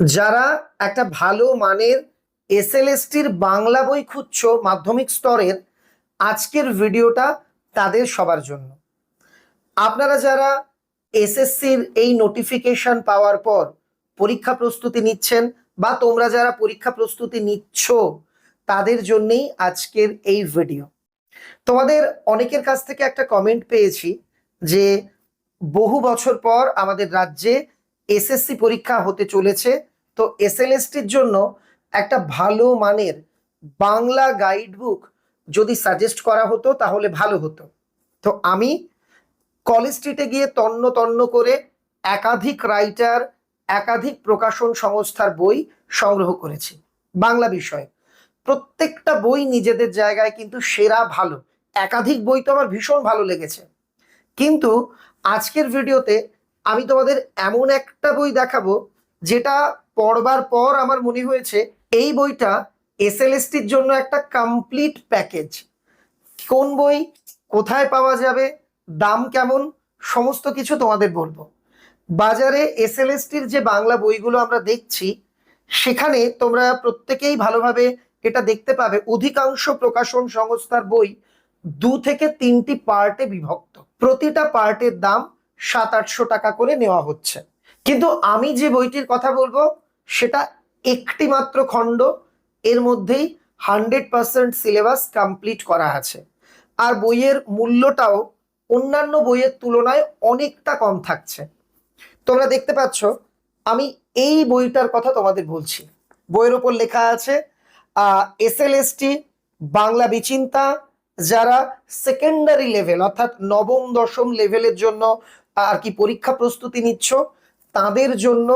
যারা একটা ভালো মানের এসএলএসটির বাংলা বই খুঁজছ মাধ্যমিক স্তরের, আজকের ভিডিওটা তাদের সবার জন্য। আপনারা যারা এসএসসির এই নোটিফিকেশন পাওয়ার পর পরীক্ষা প্রস্তুতি নিচ্ছেন বা তোমরা যারা পরীক্ষা প্রস্তুতি নিচ্ছ, তাদের জন্যেই আজকের এই ভিডিও। তোমাদের অনেকের কাছ থেকে একটা কমেন্ট পেয়েছি যে বহু বছর পর আমাদের রাজ্যে এসএসসি পরীক্ষা হতে চলেছে। তো এসএলএসটির জন্য একটা ভালো মানের বাংলা গাইড বুক যদি সাজেস্ট করা হতো, তাহলে ভালো হতো। তো আমি কলেজ স্ট্রিটে গিয়ে তন্ন তন্ন করে একাধিক রাইটার একাধিক প্রকাশন সংস্থার বই সংগ্রহ করেছি। বাংলা বিষয়ে। প্রত্যেকটা বই নিজেদের জায়গায় কিন্তু সেরা ভালো। একাধিক বই তো আমার ভীষণ ভালো লেগেছে। কিন্তু আজকের ভিডিওতে আমি তোমাদের এমন একটা বই দেখাবো, যেটা পড়বার পর আমার মনে হয়েছে, এই বইটা এসএলএসটির জন্য একটা কমপ্লিট প্যাকেজ কোন বই, কোথায় পাওয়া যাবে, দাম কেমন, সমস্ত কিছু তোমাদের বলব। বাজারে এসএলএসটির যে বাংলা বইগুলো আমরা দেখছি, সেখানে তোমরা প্রত্যেকেই ভালোভাবে এটা দেখতে পাবে। অধিকাংশ প্রকাশন সংস্থার বই দু থেকে তিনটি পার্টে বিভক্ত। প্রতিটা পার্টের দাম সাত আটশো টাকা করে নেওয়া হচ্ছে। কিন্তু আমি যে বইটির কথা বলব সেটা একটি মাত্র খণ্ড, এর মধ্যেই হান্ড্রেড পার্সেন্ট সিলেবাস কমপ্লিট করা আছে। আর বইয়ের মূল্যটাও অন্যান্য বইয়ের তুলনায় অনেকটা কম থাকছে। তোমরা দেখতে পাচ্ছ, আমি এই বইটার কথা তোমাদের বলছি। বইয়ের ওপর লেখা আছে এস এসএলএসটি বাংলা বিচিন্তা, যারা সেকেন্ডারি লেভেল, অর্থাৎ নবম, দশম লেভেলের জন্য আর কি পরীক্ষা প্রস্তুতি নিচ্ছ, তাদের জন্য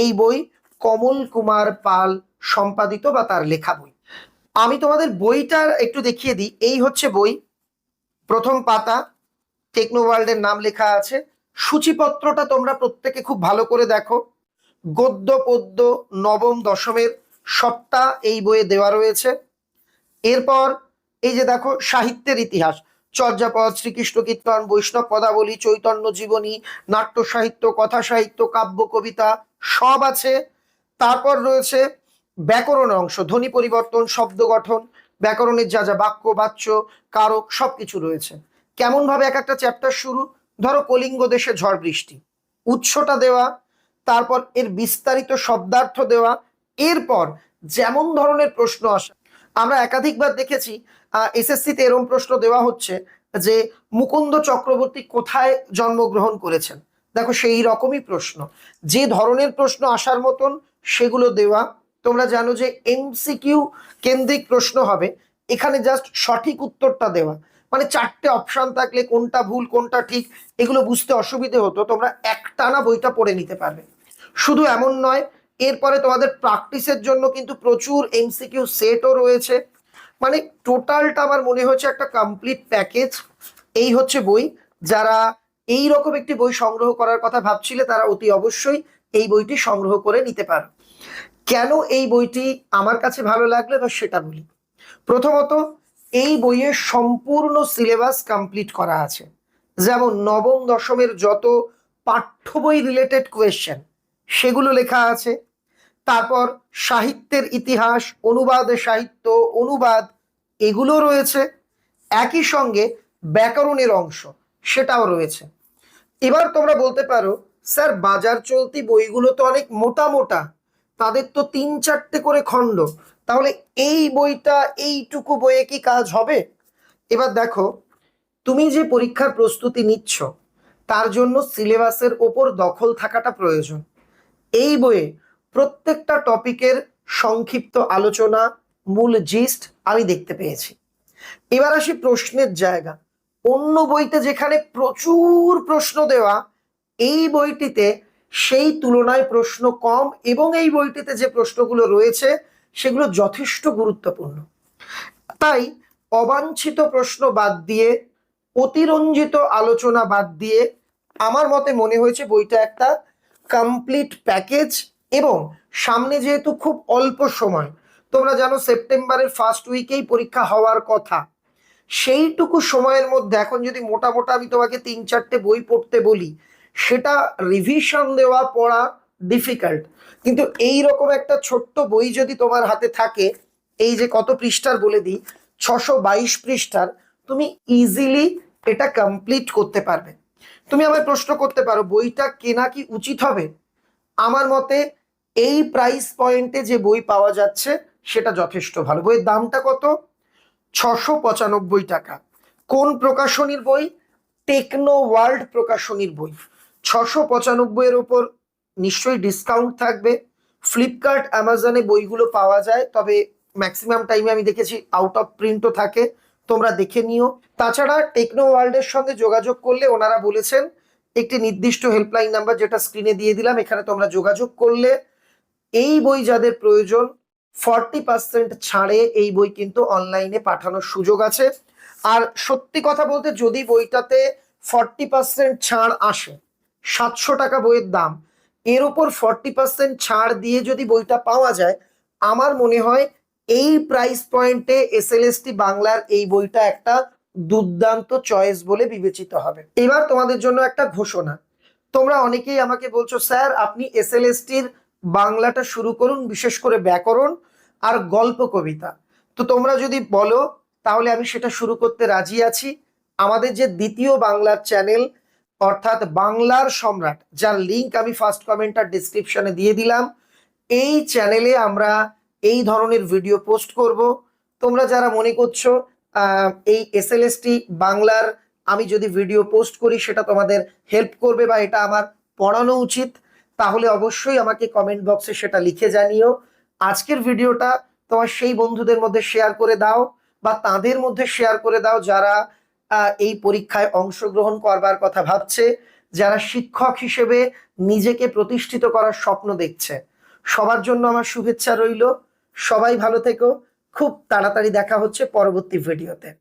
এই বই কমল কুমার পাল সম্পাদিত বা তার লেখা বই। আমি তোমাদের বইটার একটু দেখিয়ে দিই। এই হচ্ছে বই। প্রথম পাতা। টেকনো ওয়ার্ল্ডের নাম লেখা আছে। সূচিপত্রটা তোমরা প্রত্যেকে খুব ভালো করে দেখো। গদ্য, পদ্য, নবম, দশমের সবটা এই বইয়ে দেওয়া রয়েছে। এরপর এই যে দেখো, সাহিত্যের ইতিহাস। চর্যাপদ, শ্রীকৃষ্ণ কীর্তন, বৈষ্ণব পদাবলী, চৈতন্য জীবনী, নাট্য সাহিত্য, কথা সাহিত্য, কাব্য, কবিতা সব আছে। তারপর রয়েছে ব্যাকরণ অংশ, ধ্বনি পরিবর্তন, শব্দ গঠন, ব্যাকরণের যা যা বাক্য, বাচ্য, কারক সব কিছু রয়েছে। কেমন ভাবে এক একটা চ্যাপ্টার শুরু? ধরো কলিঙ্গ দেশে ঝড় বৃষ্টি। উৎসটা দেওয়া, তারপর এর বিস্তারিত শব্দার্থ দেওয়া, এরপর যেমন ধরনের প্রশ্ন আসে। আমরা একাধিকবার দেখেছি এসএসসিতে এরম প্রশ্ন দেওয়া হচ্ছে যে মুকুন্দ চক্রবর্তী কোথায় জন্মগ্রহণ করেছেন? দেখো সেই রকমই প্রশ্ন। যে ধরনের প্রশ্ন আসার মতন সেগুলো দেওয়া। তোমরা জানো যে এমসিকিউ কেন্দ্রিক প্রশ্ন হবে। এখানে জাস্ট সঠিক উত্তরটা দেওয়া। মানে চারটে অপশান থাকলে কোনটা ভুল, কোনটা ঠিক, এগুলো বুঝতে অসুবিধে হতো। তোমরা একটানা বইটা পড়ে নিতে পারবে। শুধু এমন নয়, এরপরে তোমাদের প্র্যাকটিসের জন্য কিন্তু প্রচুর এমসিকিউ সেটও রয়েছে। মানে টোটালটা আমার মনে হচ্ছে একটা কমপ্লিট প্যাকেজ এই হচ্ছে বই। যারা এই রকম একটি বই সংগ্রহ করার কথা ভাবছিলে, তারা অতি অবশ্যই এই বইটি সংগ্রহ করে নিতে পারো। কেন এই বইটি আমার কাছে ভালো লাগল এবার সেটা বলি। প্রথমত, এই বইয়ে সম্পূর্ণ সিলেবাস কমপ্লিট করা আছে। যেমন নবম, দশমের যত পাঠ্য বই রিলেটেড কোয়েশ্চেন সেগুলো লেখা আছে। তারপর সাহিত্যের ইতিহাস, অনুবাদ সাহিত্য, অনুবাদ, এগুলো রয়েছে। একই সঙ্গে ব্যাকরণের অংশ, সেটাও রয়েছে। এবার তোমরা বলতে পারো স্যার, বাজার চলতি বইগুলো তো অনেক মোটা মোটা। তাদের তো তিন চারটে করে খণ্ড। তাহলে এই বইটা, এইটুকু বইয়ে কি কাজ হবে? এবার দেখো, তুমি যে পরীক্ষার প্রস্তুতি নিচ্ছ, তার জন্য সিলেবাসের ওপর দখল থাকাটা প্রয়োজন। এই বইয়ে প্রত্যেকটা টপিকের সংক্ষিপ্ত আলোচনা, মূল জিস্ট আমি দেখতে পেয়েছি। এবার আসি প্রশ্নের জায়গা। অন্য বইতে যেখানে প্রচুর প্রশ্ন দেওয়া এই বইটিতে সেই তুলনায় প্রশ্ন কম এবং এই বইটিতে যে প্রশ্নগুলো রয়েছে, সেগুলো যথেষ্ট গুরুত্বপূর্ণ। তাই অবাঞ্ছিত প্রশ্ন বাদ দিয়ে, অতিরঞ্জিত আলোচনা বাদ দিয়ে আমার মতে মনে হয়েছে বইটা একটা কমপ্লিট প্যাকেজ এবং সামনে যেহেতু খুব অল্প সময়, তোমরা জানো সেপ্টেম্বরের ফার্স্ট উইকেই পরীক্ষা হওয়ার কথা। সেইটুকু সময়ের মধ্যে এখন যদি মোটা মোটা আমি তোমাকে তিন চারটে বই পড়তে বলি সেটা রিভিশন দেওয়া পড়া ডিফিকাল্ট কিন্তু এই রকম একটা ছোট্ট বই যদি তোমার হাতে থাকে, এই যে কত পৃষ্ঠার বলে দিই, ছশো বাইশ পৃষ্ঠার, তুমি ইজিলি এটা কমপ্লিট করতে পারবে। তুমি আমায় প্রশ্ন করতে পারো, বইটা কেনা কি উচিত হবে? আমার মতে এই প্রাইস পয়েন্টে যে বই পাওয়া যাচ্ছে, সেটা যথেষ্ট ভালো। বইয়ের দামটা কত? ছশো পঁচানব্বই টাকা। কোন প্রকাশনীর বই? টেকনো ওয়ার্ল্ড প্রকাশনীর বই। ছশো পঁচানব্বইয়ের ওপর নিশ্চয়ই ডিসকাউন্ট থাকবে। ফ্লিপকার্ট অ্যামাজনে বইগুলো পাওয়া যায়, তবে ম্যাক্সিমাম টাইমে আমি দেখেছি আউট অফ প্রিন্টও থাকে, তোমরা দেখে নিও। তাছাড়া টেকনো ওয়ার্ল্ডের সঙ্গে যোগাযোগ করলে ওনারা বলেছেন, একটি নির্দিষ্ট হেল্পলাইন নাম্বার যেটা স্ক্রিনে দিয়ে দিলাম, এখানে তোমরা যোগাযোগ করলে এই বই যাদের প্রয়োজন ফর্টি পার্সেন্ট ছাড়ে এই বই কিন্তু অনলাইনে পাঠানোর সুযোগ আছে। আর সত্যি কথা বলতে যদি বইটাতে ফর্টি পার্সেন্ট ছাড় আসে সাতশো টাকা বইয়ের দাম। এর উপর ফর্টি পার্সেন্ট ছাড় দিয়ে যদি বইটা পাওয়া যায়, আমার মনে হয় এই প্রাইস পয়েন্টে এস এল বাংলার এই বইটা একটা দুর্দান্ত চয়েস বলে বিবেচিত হবে। এবার তোমাদের জন্য একটা ঘোষণা। তোমরা অনেকেই আমাকে বলছো, স্যার, আপনি এস এল বাংলাটা শুরু করুন, বিশেষ করে ব্যাকরণ আর গল্প কবিতা। তো তোমরা যদি বলো, তাহলে আমি সেটা শুরু করতে রাজি আছি। আমাদের যে দ্বিতীয় বাংলার চ্যানেল অর্থাৎ বাংলার সম্রাট, যার লিংক আমি ফার্স্ট কমেন্ট আর ডিসক্রিপশনে দিয়ে দিলাম, এই চ্যানেলে আমরা এই ধরনের ভিডিও পোস্ট করব। তোমরা যারা মনে করছ এই এসএলএসটি বাংলার, আমি যদি ভিডিও পোস্ট করি, সেটা তোমাদের হেল্প করবে বা এটা আমার পড়ানো উচিত, তাহলে অবশ্যই আমাকে কমেন্ট বক্সে সেটা লিখে জানিও। আজকের ভিডিওটা তোমার সেই বন্ধুদের মধ্যে শেয়ার করে দাও, বা তাদের মধ্যে শেয়ার করে দাও, যারা এই পরীক্ষায় অংশগ্রহণ করবার কথা ভাবছে, যারা শিক্ষক হিসেবে নিজেকে প্রতিষ্ঠিত করার স্বপ্ন দেখছে। সবার জন্য আমার শুভেচ্ছা রইল। সবাই ভালো থেকো। খুব তাড়াতাড়ি দেখা হচ্ছে পরবর্তী ভিডিওতে।